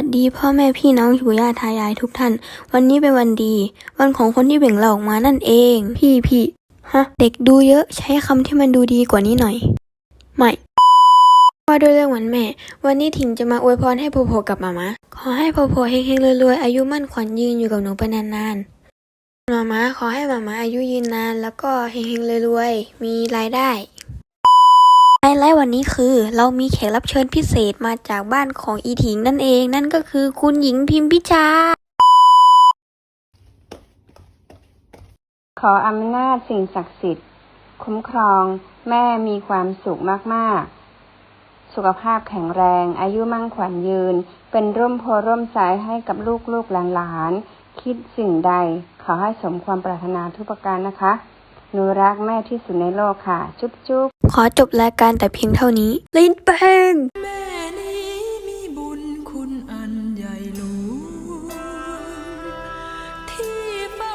วัสดีพ่อแม่พี่น้องปู่ย่าตายายทุกท่าน วันนี้เป็นวันดี วันของคนที่เบ่งเราออกมานั่นเอง พี่พี่ฮะ เด็กดูเยอะใช้คำที่มันดูดีกว่านี้หน่อย ไม่ว่าด้วยเรื่องวันแม่ วันนี้ถิงจะมาอวยพรให้โพโพกับมามาขอให้โพโพเฮงๆรวยๆอายุมั่นขวัญยืนอยู่กับหนูไปนานๆมามาขอให้มามาอายุยืนนาน แล้วก็เฮงๆรวยๆมีรายได้ ไฮไลท์วันนี้คือเรามีแขกรับเชิญพิเศษมาจากบ้านของอีถิงนั่นเอง นั่นก็คือคุณหญิงพิมพิชา ขออำนาจสิ่งศักดิ์สิทธิ์ คุ้มครองแม่มีความสุขมากๆ สุขภาพแข็งแรง อายุมั่งขวัญยืน เป็นร่มโพร่มใจให้กับลูกลูกๆหลานๆ คิดสิ่งใด ขอให้สมความปรารถนาทุกประการนะคะ หนูรักแม่ที่สุดในโลกค่ะ จุ๊บจุ๊บขอจบรายการแต่เพียงเท่านี้ ลิ้นแป้งแม่นี้มีบุญคุณอันใหญ่หลวงที่เฝ้า